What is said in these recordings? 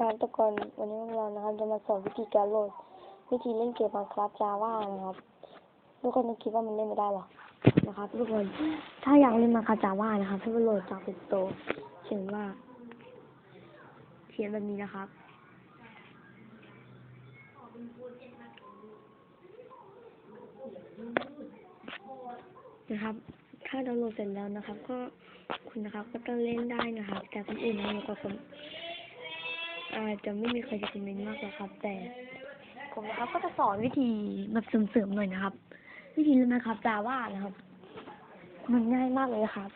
ครับทุกคนวันนี้เรานะครับจะมาสอนวิธีการโหลด วิธีเล่นเกม Minecraft Java นะครับ ทุกคนต้องคิดว่ามันเล่นไม่ได้หรอนะครับ ทุกคนถ้าอยากเล่น Minecraft Java นะครับให้ไปโหลดจากเป็นโตเขียนว่าเขียนแบบนี้นะครับนะครับ ถ้าดาวน์โหลดเสร็จแล้วนะครับ ก็คุณนะครับก็ต้องเล่นได้นะครับ แต่คนอื่นนะก็คง อาจจะไม่มีใครจะคอมเมนต์มากหรอกครับ แต่ผมนะครับก็จะสอนวิธีแบบเสริมๆหน่อยนะครับ วิธีเล่นนะครับจาว่านะครับ มันง่ายมากเลยครับ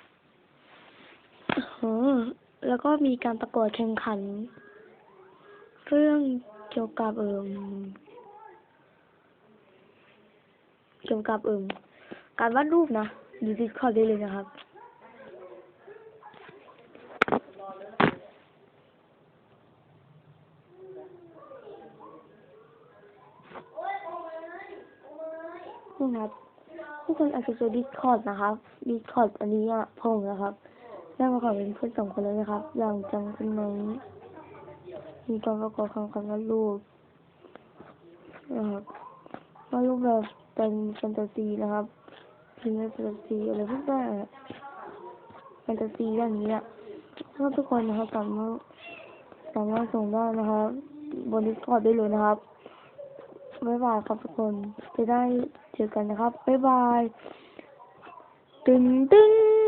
แล้วก็มีการประกวดแข่งขัน เรื่องเกี่ยวกับเอิมเกี่ยวกับเอิมการวาดรูปนะดูดิสคอร์ดได้เลยนะครับ นี่นะครับทุกคนอาจจะเจอ Discord นะครับ Discord อันนี้อะผมนะครับได้มาขอเป็นเพื่อนสองคนแล้วนะครับ อย่างจังคุณน้องมีการประกอบคำคำวาดรูปนะครับว่ารูปแบบเป็นแฟนตาซีนะครับเป็นแฟนตาซีอะไรพวกนั้นแฟนตาซีอย่างนี้อะถ้าทุกคนนะครับสามารถสามารถส่งได้นะครับบน Discord ได้เลยนะครับ บ๊ายบายครับทุกคน จะได้เจอกันนะครับ บ๊ายบาย ตึงตึง